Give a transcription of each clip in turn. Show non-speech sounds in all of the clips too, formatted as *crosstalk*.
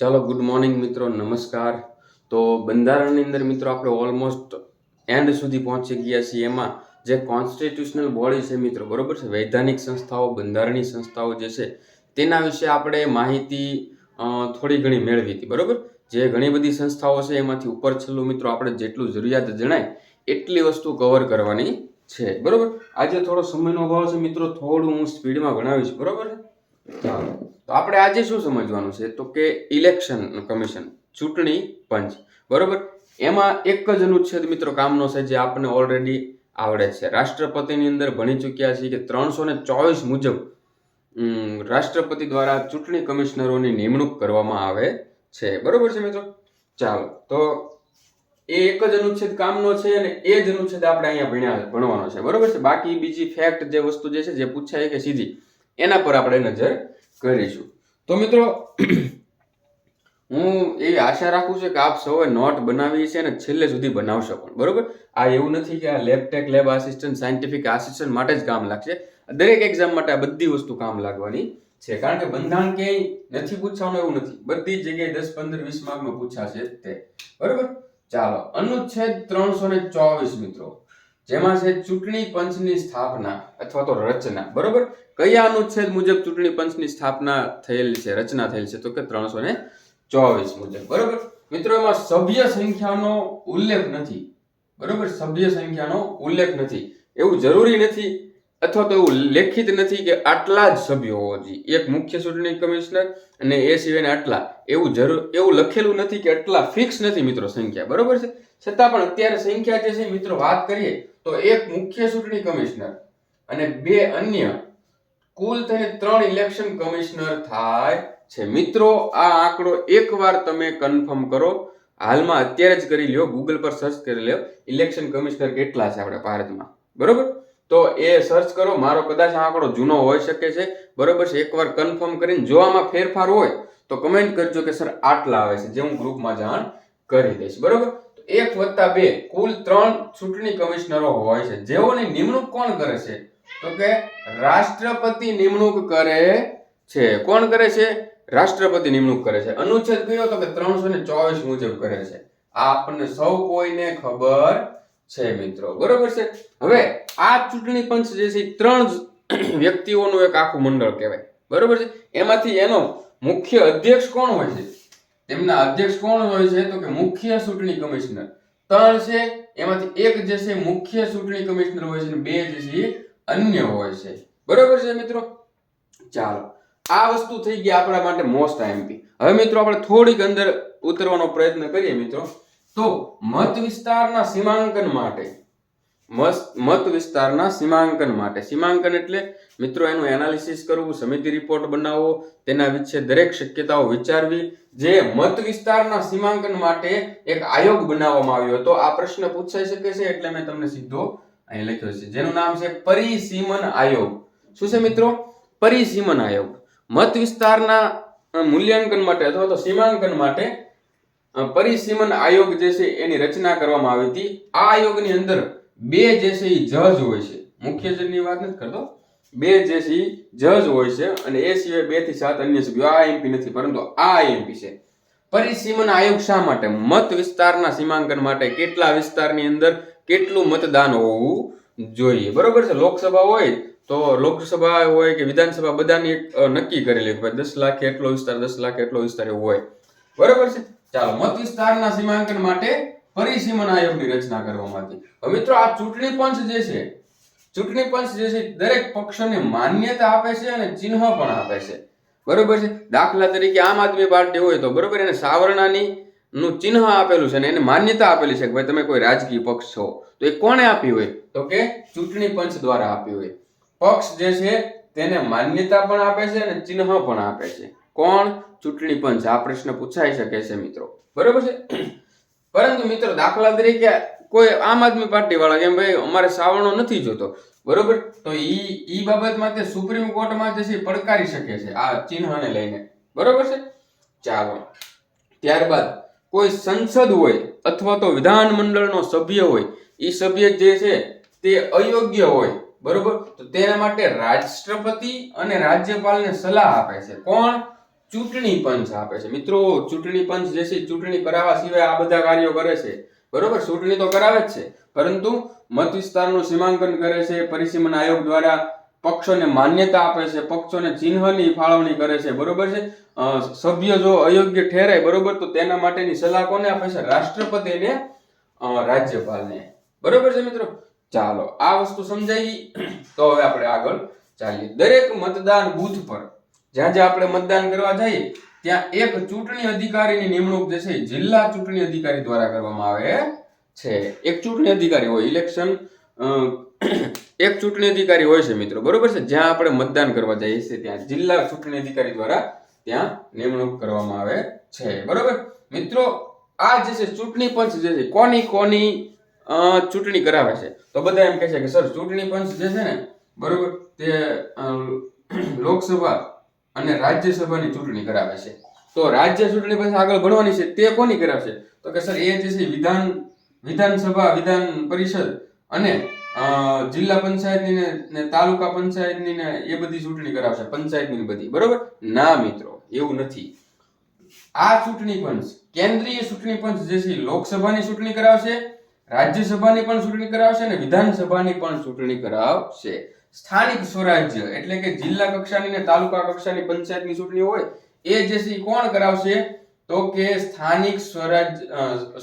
ચાલો good morning મિત્રો, નમસ્કાર. તો બંધારણની અંદર મિત્રો આપણે ઓલમોસ્ટ એન્ડ સુધી પહોંચી ગયા છીએ. એમાં જે કોન્સ્ટિટ્યુશનલ બોડી છે મિત્રો, બરોબર છે? વૈધાનિક સંસ્થાઓ, બંધારણીય સંસ્થાઓ જે છે, તેના વિશે આપણે માહિતી થોડી ઘણી મેળવી હતી, બરોબર? જે ઘણી બધી સંસ્થાઓ છે, એમાંથી ઉપર છેલ્લું મિત્રો આપણે જેટલું જરૂરિયાત જણાય, એટલી વસ્તુ કવર કરવાની છે, બરોબર? આજે થોડો સમયનો અભાવ છે મિત્રો, થોડું હું સ્પીડમાં ભણાવીશ, બરોબર? ચાલો. તો આપણે આજે શું સમજવાનું છે? તો કે ઇલેક્શન કમિશન ચૂંટણી પંચ. બરોબર? એમાં એક જ અનુચ્છેદ મિત્રો કામનો છે જે આપણને ઓલરેડી આવડે છે. રાષ્ટ્રપતિની અંદર ભણી ચૂક્યા છીએ કે ત્રણસો ને ચોવીસ મુજબ રાષ્ટ્રપતિ દ્વારા ચૂંટણી કમિશનરોની નિમણૂક કરવામાં આવે છે. બરોબર છે મિત્રો? ચાલો, તો એ એક જ અનુચ્છેદ કામનો છે અને એ જ અનુચ્છેદ આપણે અહીંયા ભણ્યા ભણવાનો છે. બરોબર છે? બાકી બીજી ફેક્ટ જે વસ્તુ જે છે, જે પૂછાય કે સીધી એના પર આપણે નજર કરીશું. તો મિત્રો, હું એવી આશા રાખું છું કે આપ સૌએ નોટ બનાવી છે અને છેલ્લે સુધી બનાવશો પણ, બરોબર? આ એવું નથી કે આ lab tech lab assistant scientific assistant માટે જ કામ લાગશે. દરેક એક્ઝામ માટે આ બધી વસ્તુ કામ લાગવાની છે, કારણ કે બંધારણ ક્યાંય નથી પૂછવાનું એવું નથી. બધી જગ્યાએ દસ, પંદર, વીસ માર્કમાં પૂછાશે તે. બરોબર? ચાલો, અનુચ્છેદ ત્રણસો ને ચોવીસ મિત્રો. જેમાં છે ચૂંટણી પંચની સ્થાપના અથવા તો રચના. બરોબર? કયા અનુચ્છેદ મુજબ ચૂંટણી પંચની સ્થાપના થયેલ છે, રચના થયેલ છે? તો કે ત્રણસો ને ચોવીસ મુજબ. બરોબર? મિત્રો, એમાં સભ્ય સંખ્યાનો ઉલ્લેખ નથી. બરોબર? સભ્ય સંખ્યાનો ઉલ્લેખ નથી. એવું જરૂરી નથી અથવા તો એવું લેખિત નથી કે આટલા જ સભ્યો હોવા જોઈએ. એક મુખ્ય ચૂંટણી કમિશનર અને એ સિવાયના આટલા. એવું જરૂર, એવું લખેલું નથી કે આટલા ફિક્સ નથી મિત્રો સંખ્યા. બરોબર છે? છતાં પણ અત્યારે સંખ્યા જે છે મિત્રો વાત કરીએ તો એક મુખ્ય ચૂંટણી કમિશનર અને બે અન્ય કુલ થઈને ત્રણ ઇલેક્શન કમિશનર થાય છે. મિત્રો, આ આંકડો એકવાર તમે કન્ફર્મ કરો. હાલમાં અત્યારે જ કરી લ્યો ગૂગલ પર સર્ચ કરી લ્યો ઇલેક્શન કમિશનર કેટલા છે આપણે ભારતમાં. બરોબર? તો એ સર્ચ કરો. મારો કદાચ આંકડો જૂનો હોઈ શકે છે. બરોબર છે? એકવાર કન્ફર્મ કરીને જો આમાં ફેરફાર હોય, તો કમેન્ટ કરજો કે, સર, આટલા આવે છે. જે હું ગ્રુપમાં જાણ કરી દઈશ. બરોબર? એક વત્તા બે, કુલ ત્રણ ચૂંટણી કમિશનરો હોય છે. જેઓની નિમણૂક કોણ કરે છે? તો કે રાષ્ટ્રપતિ નિમણૂક કરે છે. કોણ કરે છે? રાષ્ટ્રપતિ નિમણૂક કરે છે. અનુચ્છેદ કયો? તો કે ત્રણસો ને ચોવીસ મુજબ કરે છે. આ આપણને સૌ કોઈને ખબર છે મિત્રો. બરોબર છે? હવે આ ચૂંટણી પંચ જે છે ત્રણ વ્યક્તિઓનું એક આખું મંડળ કહેવાય. બરોબર છે? એમાંથી એનો મુખ્ય અધ્યક્ષ કોણ હોય છે? તેમના અધ્યક્ષ કોણ હોય છે? તો કે મુખ્ય ચૂંટણી કમિશનર. ત્રણ છે, એમાંથી એક જે છે મુખ્ય ચૂંટણી કમિશનર હોય છે અને બે જે છે અન્ય હોય છે. બરોબર છે મિત્રો? ચાલો. આ વસ્તુ થઈ ગઈ આપણા માટે મોસ્ટ આઈએમપી હવે મિત્રો આપણે થોડીક અંદર ઉતરવાનો પ્રયત્ન કરીએ મિત્રો. તો મત વિસ્તારના સીમાંકન માટે. મત વિસ્તારના સીમાંકન માટે. સીમાંકન એટલે મિત્રો, એનું એનાલિસિસ કરવું, સમિતિ રિપોર્ટ બનાવવો, તેના વિશે દરેક શક્યતાઓ વિચારવી, જે મત વિસ્તારના સીમાંકન માટે એક આયોગ બનાવવામાં આવ્યો હતો. આ પ્રશ્ન પૂછાઈ શકે છે એટલે મેં તમને સીધો અહીં લખ્યો છે. જેનું નામ છે પરિસીમન આયોગ. શું છે મિત્રો? પરિસીમન આયોગ. મત વિસ્તારના મૂલ્યાંકન માટે અથવા તો સીમાંકન માટે પરિસીમન આયોગ જે છે એની રચના કરવામાં આવી હતી. આ આયોગની અંદર બે જે છે એ જજ હોય છે. મુખ્ય જજની વાત નથી કરતો. બે જે છે જજ હોય છે અને એ સિવાય બેથી સાત અન્ય સભ્યો, આ એમપી નથી, પરંતુ આ એમપી છે. પરિસીમન આયોગ શા માટે? મત વિસ્તારના સીમાંકન માટે કેટલા વિસ્તારની અંદર કેટલું મતદાન હોવું જોઈએ? બરોબર છે, લોકસભા હોય તો લોકસભા હોય કે વિધાનસભા બધાની નક્કી કરેલી ભાઈ દસ લાખ એટલો વિસ્તાર, દસ લાખ એટલો વિસ્તાર હોય. બરોબર છે? ચાલો, મત વિસ્તારના સીમાંકન માટે પરિસીમન આયોગની રચના કરવામાં આવી. મિત્રો, આ ચૂંટણી પંચ જે છે ચૂંટણી પંચ જે છે, દરેક પક્ષોને માન્યતા આપે છે અને ચિહ્ન પણ આપે છે. બરોબર છે? દાખલા તરીકે આમ આદમી પાર્ટી હોય તો બરોબર એને સાવરણાની નું ચિહ્ન આપેલું છે અને એને માન્યતા આપેલી છે કે ભાઈ તમે કોઈ રાજકીય પક્ષ છો. તો એ કોણે આપી હોય? તો કે ચૂંટણી પંચ દ્વારા આપી હોય. પક્ષ જે છે, તેને માન્યતા પણ આપે છે અને ચિહ્ન પણ આપે છે. કોણ? ચૂંટણી પંચ. આ પ્રશ્ન પૂછાઈ શકે છે મિત્રો. બરોબર છે? પરંતુ મિત્રો દાખલા તરીકે કોઈ આમ આદમી પાર્ટી વાળા કેમ ભાઈ અમારે સાવરણો નથી જોતો, બરોબર? તો ઈ ઈ બાબતમાં તે સુપ્રીમ કોર્ટમાં જે છે પડકારી શકે છે આ ચિહ્નને લઈને. બરોબર છે? ચાલો. ત્યારબાદ કોઈ સંસદ હોય અથવા તો વિધાન મંડળનો સભ્ય હોય એ સભ્ય જે છે તે અયોગ્ય હોય, બરોબર? તો તેના માટે રાષ્ટ્રપતિ અને રાજ્યપાલને સલાહ આપે છે. કોણ? ચૂંટણી પંચ આપે છે. મિત્રો, ચૂંટણી પંચ જે છે ચૂંટણી કરાવવા સિવાય આ બધા કાર્યો કરે છે. બરોબર? ચૂંટણી તો કરાવે જ છે. પરંતુ મત વિસ્તારનું સીમાંકન કરે છે, પરિસીમન આયોગ દ્વારા પક્ષોને માન્યતા આપે છે, પક્ષોને ચિહ્નની ફાળવણી કરે છે. બરોબર છે? સભ્ય જો અયોગ્ય ઠેરાય, બરોબર, તો તેના માટેની સલાહ કોને આપે છે? રાષ્ટ્રપતિને રાજ્યપાલને બરોબર છે મિત્રો? ચાલો, આ વસ્તુ સમજાઈ તો હવે આપણે આગળ ચાલીએ. દરેક મતદાન બૂથ પર, જ્યાં જ્યાં આપણે મતદાન કરવા જઈએ ત્યાં એક ચૂંટણી અધિકારીની નિમણૂક જે છે જિલ્લા ચૂંટણી અધિકારી દ્વારા કરવામાં આવે છે. એક ચૂંટણી અધિકારી હોય ઇલેક્શન એક ચૂંટણી અધિકારી હોય છે મિત્રો, બરોબર છે? જ્યાં આપણે મતદાન કરવા જઈએ છીએ, ત્યાં જિલ્લા ચૂંટણી અધિકારી દ્વારા ત્યાં નિમણૂક કરવામાં આવે છે. બરોબર? મિત્રો, આ જે છે ચૂંટણી પંચ જે છે, કોની કોની ચૂંટણી કરાવે છે? તો બધા એમ કહે છે કે, સર, ચૂંટણી પંચ જે છે ને, બરોબર, તે લોકસભા અને રાજ્યસભાની ચૂંટણી કરાવે છે. તો રાજ્ય ચૂંટણી પછી આગળ ભણવાની છે, તે કોની કરાવશે? તો કે સર, એ જે છે, વિધાન, વિધાનસભા, વિધાન પરિષદ અને જિલ્લા પંચાયતની ને- તાલુકા પંચાયતની ને એ બધી ચૂંટણી કરાવશે, પંચાયતની બધી. બરોબર? ના, મિત્રો, એવું નથી. આ ચૂંટણી પંચ, કેન્દ્રીય ચૂંટણી પંચ જે છે, લોકસભાની ચૂંટણી કરાવશે, રાજ્યસભાની પણ ચૂંટણી કરાવશે અને વિધાનસભાની પણ ચૂંટણી કરાવશે. સ્થાનિક સ્વરાજ્ય એટલે કે જિલ્લા કક્ષાની ને તાલુકા કક્ષાની પંચાયતની ચૂંટણી હોય, એ જે છે કોણ કરાવશે? તો કે સ્થાનિક સ્વરાજ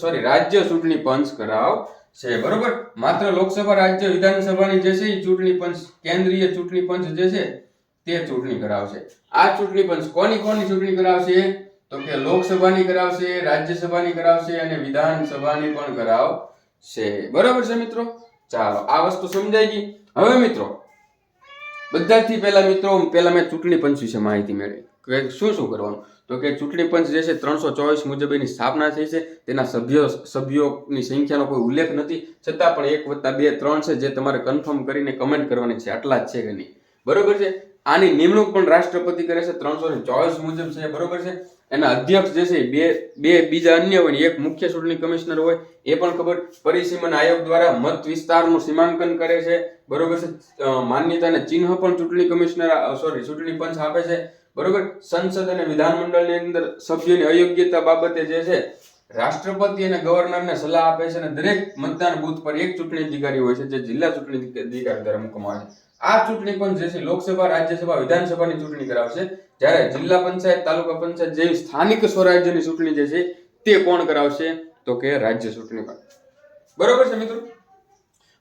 સોરી રાજ્ય ચૂંટણી પંચ કરાવશે બરોબર? માત્ર લોકસભા રાજ્ય વિધાનસભાની જે છે એ ચૂંટણી પંચ, કેન્દ્રીય ચૂંટણી પંચ જે છે, તે ચૂંટણી કરાવશે. આ ચૂંટણી પંચ કોની કોની ચૂંટણી કરાવશે? તો કે લોકસભાની કરાવશે, રાજ્યસભાની કરાવશે અને વિધાનસભાની પણ કરાવશે. બરાબર છે મિત્રો? ચાલો, આ વસ્તુ સમજાઈ ગઈ. હવે મિત્રો બધાથી પહેલા મિત્રો, પહેલા મેં ચૂંટણી પંચ વિશે માહિતી મેળવી. કે શું શું કરવાનું? તો કે ચૂંટણી પંચ જે છે ત્રણસો ચોવીસ મુજબ એની સ્થાપના થઈ છે. તેના સભ્યો, સભ્યોની સંખ્યાનો કોઈ ઉલ્લેખ નથી. છતાં પણ એક વત્તા બે ત્રણ છે જે તમારે કન્ફર્મ કરીને કમેન્ટ કરવાની છે. આટલા જ છે કે નહીં. બરોબર છે? આની નિમણૂક પણ રાષ્ટ્રપતિ કરે છે. ત્રણસો ચોવીસ મુજબ છે. બરોબર છે? એના અધ્યક્ષ જે છે બે બે બીજા અન્ય હોય એક મુખ્ય ચૂંટણી કમિશનર હોય, એ પણ ખબર પરિસીમન આયોગ દ્વારા મત વિસ્તારનું સીમાંકન કરે છે. બરોબર છે. માન્યતા અને ચિહ્ન પણ ચૂંટણી કમિશનર સોરી ચૂંટણી પંચ આપે છે. બરોબર? સંસદ અને વિધાનમંડળની અંદર સભ્યોની અયોગ્યતા બાબતે જે છે, રાષ્ટ્રપતિ અને ગવર્નરને સલાહ આપે છે અને દરેક મતદાન બૂથ પર એક ચૂંટણી અધિકારી હોય છે, જે જિલ્લા ચૂંટણી અધિકારી દ્વારા મૂકવામાં આવે છે. આ ચૂંટણી પણ જે છે લોકસભા, રાજ્યસભા, વિધાનસભાની ચૂંટણી કરાવશે. જ્યારે જિલ્લા પંચાયત, તાલુકા પંચાયત જેવી સ્થાનિક સ્વરાજ્યની ચૂંટણી જે છે તે કોણ કરાવશે? તો કે રાજ્ય ચૂંટણી પણ બરોબર છે મિત્રો?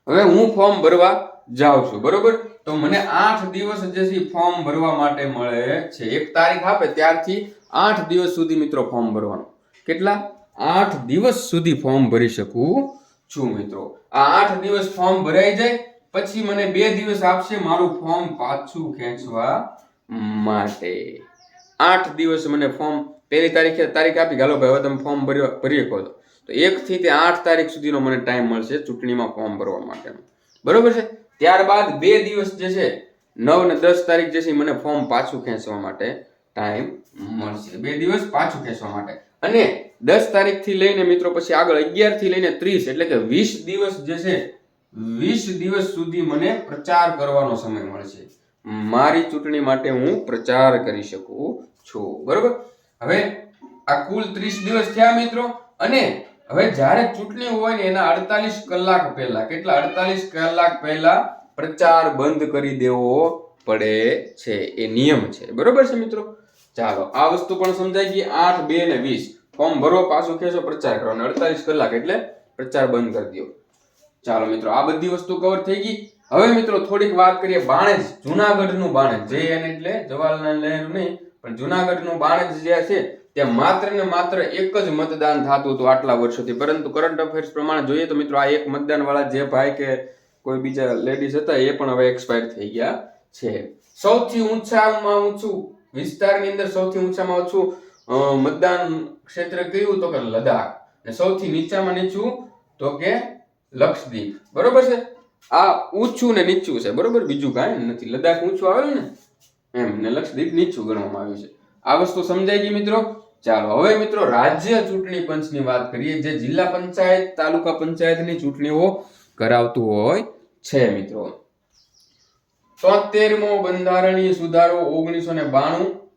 હવે હું ફોર્મ ભરવા જાઉં છું, બરોબર? તો મને આઠ દિવસ જે છે ફોર્મ ભરવા માટે મળે છે. એક તારીખ આપે ત્યારથી આઠ દિવસ સુધી મિત્રો ફોર્મ ભરવાનું. કેટલા? આઠ દિવસ સુધી ફોર્મ ભરી શકું છું મિત્રો. આ આઠ દિવસ ફોર્મ ભરાઈ જાય પછી મને બે દિવસ આપશે, મારું ફોર્મ પાછું ખેંચવા માટે. આઠ દિવસ મને ફોર્મ પહેલી તારીખે તારીખ આપી ગાલો ભાઈ, હવે તમે ફોર્મ ભર્યો ભરી શકો છો તો એકથી તે આઠ તારીખ સુધીનો મને ટાઈમ મળશે ચૂંટણીમાં ફોર્મ ભરવા માટેનો. બરોબર છે? ત્યારબાદ બે દિવસ જે છે, નવ ને દસ તારીખ જે છે મને ફોર્મ પાછું ખેંચવા માટે ટાઈમ મળશે. બે દિવસ પાછું ખેંચવા માટે. અને દસ તારીખથી લઈને મિત્રો, પછી આગળ અગિયારથી લઈને ત્રીસ, એટલે કે વીસ દિવસ જે છે વીસ દિવસ સુધી મને પ્રચાર કરવાનો સમય મળશે. મારી ચૂંટણી માટે હું પ્રચાર કરી શકું છું. બરોબર? હવે આ કુલ ત્રીસ દિવસ થયા મિત્રો, અને હવે જ્યારે ચૂંટણી હોય ને એના અડતાલીસ કલાક પહેલા, કેટલા? અડતાલીસ કલાક પહેલા પ્રચાર બંધ કરી દેવો પડે છે. એ નિયમ છે. બરોબર છે મિત્રો? ચાલો, આ વસ્તુ પણ સમજાય ગઈ. આઠ, બે ને વીસ. ફોર્મ ભરો, પાછું કહેશો પ્રચાર કરવાનો અડતાલીસ કલાક એટલે પ્રચાર બંધ કરી દો. ચાલો મિત્રો, આ બધી વસ્તુ કવર થઈ ગઈ. હવે મિત્રો, થોડીક વાત કરીએ બાણેજ, જુનાગઢનું બાણેજ. જે એને એટલે જવાહરલાલ નહેરુ નહીં, પણ જુનાગઢનું બાણેજ જે છે ત્યાં માત્ર ને માત્ર એક જ મતદાન થતું હતું આટલા વર્ષોથી. પરંતુ કરંટ અફેર્સ પ્રમાણે જોઈએ તો મિત્રો, આ એક મતદાન વાળા જે ભાઈ કે કોઈ બીજા લેડીઝ હતા, એ પણ હવે એક્સપાયર થઈ ગયા છે. સૌથી ઊંચામાં ઊંચું, વિસ્તારની અંદર સૌથી ઊંચામાં ઊંચું મતદાન ક્ષેત્ર કયું? તો કે લદાખ ને સૌથી નીચામાં નીચું, તો કે લક્ષદ્વીપ. બરોબર છે? આ ઊંચું ને નીચું છે. બરોબર? બીજું કાંઈ નથી. લદાખ ઊંચું આવેલું ને? એમ, ને લક્ષદ્વીપ નીચું ગણવામાં આવ્યું છે. આ વસ્તુ સમજાઈ ગઈ મિત્રો? ચાલો, હવે મિત્રો રાજ્ય ચૂંટણી પંચની વાત કરીએ. જે જિલ્લા પંચાયત, તાલુકા પંચાયતની ચૂંટણીઓ કરાવતું હોય છે મિત્રો. તોતેરમો બંધારણીય સુધારો ઓગણીસો ને બાણું.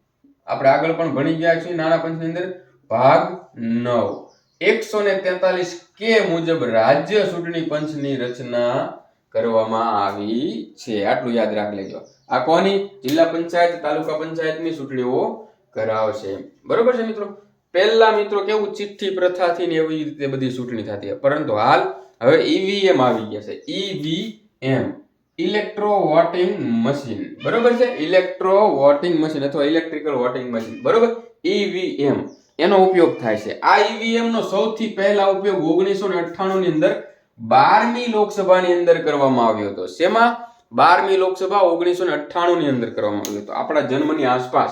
આપણે આગળ પણ ભણી ગયા છીએ. નાણાં પંચની અંદર ભાગ નવ. એકસો ને તેતાલીસ કે મુજબ રાજ્ય ચૂંટણી પંચની રચના કરવામાં આવી છે. આટલું યાદ રાખ લેજો. આ કોની? જિલ્લા પંચાયત, તાલુકા પંચાયતની ચૂંટણીઓ કરાવશે. બરોબર છે મિત્રો? પહેલા મિત્રો કેવું ચિઠ્ઠી પ્રથાથી ને એવી રીતે બધી ચૂંટણી થતી પરંતુ હાલ હવે ઈવીએમ આવી ગયા છે. ઈવીએમ. Electro voting machine. બરોબર છે? ઇલેક્ટ્રો વોટિંગ મશીન અથવા ઇલેક્ટ્રિકલ વોટિંગ મશીન. બરોબર? ઈવીએમ. એનો ઉપયોગ થાય છે. આ ઈવીએમ નો સૌથી પહેલા ઉપયોગ ઓગણીસો ને અઠ્ઠાણું ની અંદર બારમી લોકસભાની અંદર કરવામાં આવ્યો હતો. શેમાં? બારમી લોકસભા ઓગણીસો ને અઠ્ઠાણું ની અંદર કરવામાં આવ્યો હતો. આપણા જન્મની આસપાસ.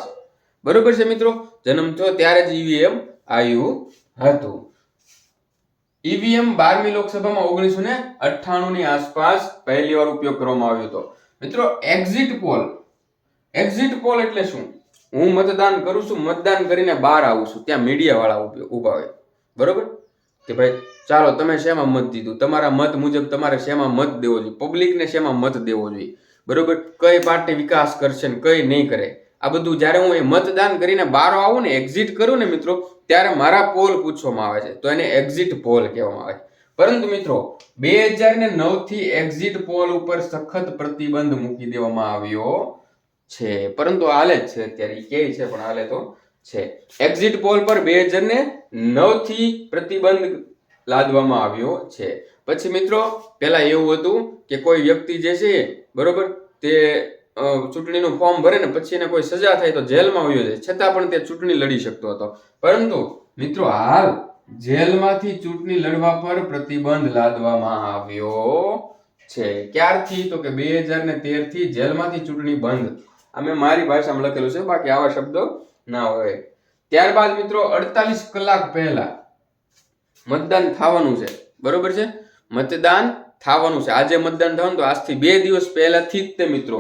બરોબર છે મિત્રો? જન્મ થયો ત્યારે જ ઈવીએમ આવ્યું હતું. ઈવીએમ બારમી લોકસભામાં ઓગણીસો ને અઠ્ઠાણું ની આસપાસ પહેલી વાર ઉપયોગ કરવામાં આવ્યો હતો. મિત્રો, એક્ઝિટ પોલ. એક્ઝિટ પોલ એટલે શું? હું મતદાન કરું છું, મતદાન કરીને બહાર આવું છું. ત્યાં મીડિયા વાળા ઊભા હોય. બરોબર? કે ભાઈ, ચાલો, તમે શેમાં મત દીધું? તમારા મત મુજબ તમારે શેમાં મત દેવો જોઈએ? પબ્લિકને શેમાં મત દેવો જોઈએ? બરોબર? કઈ પાર્ટી વિકાસ કરશે ને કઈ નહીં કરે? આ બધું જ્યારે હું એ મતદાન કરીને બહાર આવું ને એક્ઝિટ કરું ને મિત્રો, ત્યારે મારા પોલ પૂછવામાં આવે છે. તો એને એક્ઝિટ પોલ કહેવામાં આવે છે. પરંતુ મિત્રો, બે હજાર ને નવથી એક્ઝિટ પોલ ઉપર સખત પ્રતિબંધ મૂકી દેવામાં આવ્યો. છે. પરંતુ હાલે જ છે અત્યારે. કે છે, પણ હાલે તો છે. એક્ઝિટ પોલ પર બે હજાર ને નવથી પ્રતિબંધ લાદવામાં આવ્યો છે. પછી મિત્રો પેલા એવું હતું કે કોઈ વ્યક્તિ જે છે, બરોબર, તે ચૂંટણીનું ફોર્મ ભરે ને પછી એને કોઈ સજા થાય તો જેલમાં વયો છે છતાં પણ તે ચૂંટણી લડી શકતો હતો. પરંતુ મિત્રો, હાલ જેલમાંથી ચૂંટણી લડવા પર પ્રતિબંધ લાદવામાં આવ્યો છે. ક્યારથી? તો કે બે હજાર ને તેરથી જેલમાંથી ચૂંટણી બંધ આ મેં મારી ભાષામાં લખેલું છે, બાકી આવા શબ્દો ના હોય. ત્યારબાદ મિત્રો, અડતાલીસ કલાક પહેલા મતદાન થવાનું છે. બરોબર છે? મતદાન થવાનું છે. આજે મતદાન થવાનું તો આજથી બે દિવસ પહેલાથી જ તે મિત્રો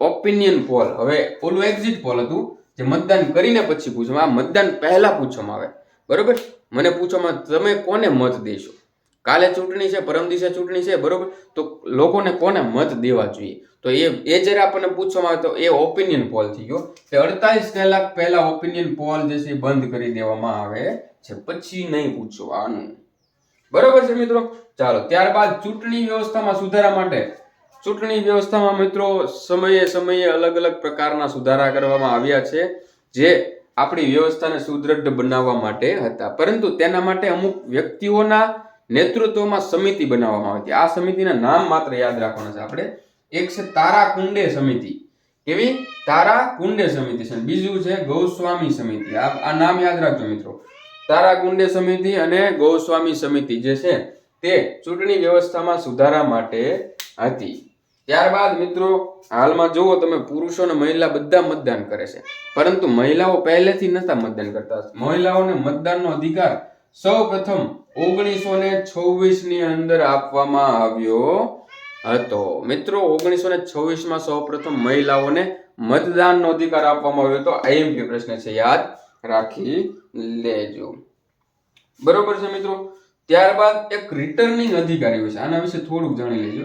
ઓપિનિયન પોલ હવે ઓલું એક્ઝિટ પોલ હતું, જે મતદાન કરીને પછી પૂછવામાં આ મતદાન પહેલા પૂછવામાં આવે. બરોબર? મને પૂછવામાં તમે કોને મત દેશો? કાલે ચૂંટણી છે, પરમ દિવસે ચૂંટણી છે, બરોબર? તો લોકોને કોને મત દેવા જોઈએ? તો એ એ જ્યારે આપણને પૂછવામાં આવે તો એ ઓપિનિયન પોલ થઈ ગયો. તે અડતાલીસ કલાક પહેલા ઓપિનિયન પોલ જે છે બંધ કરી દેવામાં આવે છે. પછી નહીં પૂછવાનું. બરોબર છે મિત્રો? ચાલો, ત્યારબાદ ચૂંટણી વ્યવસ્થામાં સુધારા માટે. ચૂંટણી વ્યવસ્થામાં મિત્રો સમયે સમયે અલગ અલગ પ્રકારના સુધારા કરવામાં આવ્યા છે, જે આપણી વ્યવસ્થાને સુદૃઢ બનાવવા માટે હતા. પરંતુ તેના માટે અમુક વ્યક્તિઓના નેતૃત્વમાં સમિતિ બનાવવામાં આવી હતી આ સમિતિના નામ માત્ર યાદ રાખવાના છે આપણે. એક છે તારા કુંડે સમિતિ. કેવી? તારા કુંડે સમિતિ છે. બીજું છે ગૌસ્વામી સમિતિ. આ નામ યાદ રાખજો મિત્રો. તારા કુંડે સમિતિ અને ગૌસ્વામી સમિતિ જે છે તે ચૂંટણી વ્યવસ્થામાં સુધારા માટે હતી. ત્યારબાદ મિત્રો, હાલમાં જુઓ તમે, પુરુષો અને મહિલા બધા મતદાન કરે છે. પરંતુ મહિલાઓ પહેલેથી નતા મતદાન કરતા. મહિલાઓને મતદાનનો અધિકાર સૌ પ્રથમ ઓગણીસો ને છવ્વીસની અંદર આપવામાં આવ્યો હતો. મિત્રો ઓગણીસો ને છવ્વીસમાં સૌ પ્રથમ મહિલાઓને મતદાનનો અધિકાર આપવામાં આવ્યો હતો. આઈએમપી પ્રશ્ન છે. યાદ રાખી લેજો. બરોબર છે મિત્રો? ત્યારબાદ એક રિટર્નિંગ અધિકારી હોય છે. આના વિશે થોડુંક જાણી લેજો.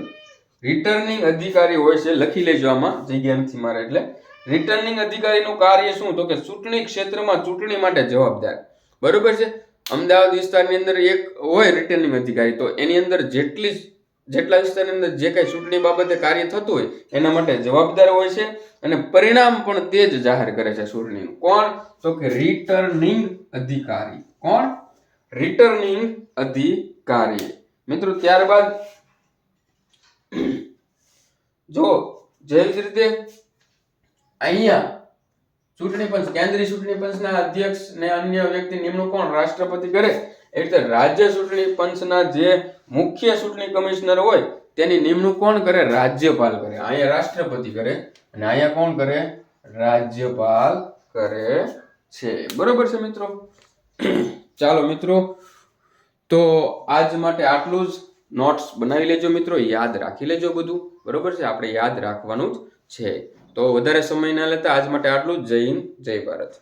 રિટર્નિંગ અધિકારી હોય છે, લખી લેજો આમાં. જગ્યા નથી મારે એટલે. રિટર્નિંગ અધિકારીનું કાર્ય શું? તો કે ચૂંટણી ક્ષેત્રમાં ચૂંટણી માટે જવાબદાર. બરોબર છે? અમદાવાદ વિસ્તારની અંદર એક હોય રિટર્નિંગ અધિકારી, તો એની અંદર જેટલી જેટલા વિસ્તારની અંદર જે કાંઈ ચૂંટણી બાબતે કાર્ય થતું હોય, એના માટે જવાબદાર હોય છે અને પરિણામ પણ તે જ જાહેર કરે છે ચૂંટણીનું. કોણ? તો કે રિટર્નિંગ અધિકારી. કોણ? રિટર્નિંગ અધિકારી. મિત્રો, ત્યારબાદ જો જેવી જ રીતે અહીંયા ચૂંટણી પંચ, કેન્દ્રીય ચૂંટણી પંચના અધ્યક્ષ ને અન્ય વ્યક્તિ નિમણૂક કોણ? રાષ્ટ્રપતિ કરે. એ રીતે રાજ્ય ચૂંટણી પંચના જે મુખ્ય ચૂંટણી કમિશનર હોય, તેની નિમણૂક કોણ કરે? રાજ્યપાલ કરે. અહીંયા રાષ્ટ્રપતિ કરે અને અહીંયા કોણ કરે? રાજ્યપાલ કરે છે. બરોબર છે મિત્રો? *clears throat* ચાલો મિત્રો, તો આજ માટે આટલું જ નોટ્સ બનાવી લેજો મિત્રો. યાદ રાખી લેજો બધું. બરોબર છે? આપણે યાદ રાખવાનું જ છે. તો વધારે સમય ના લેતા આજ માટે આટલું જ. જય હિન્દ જય ભારત.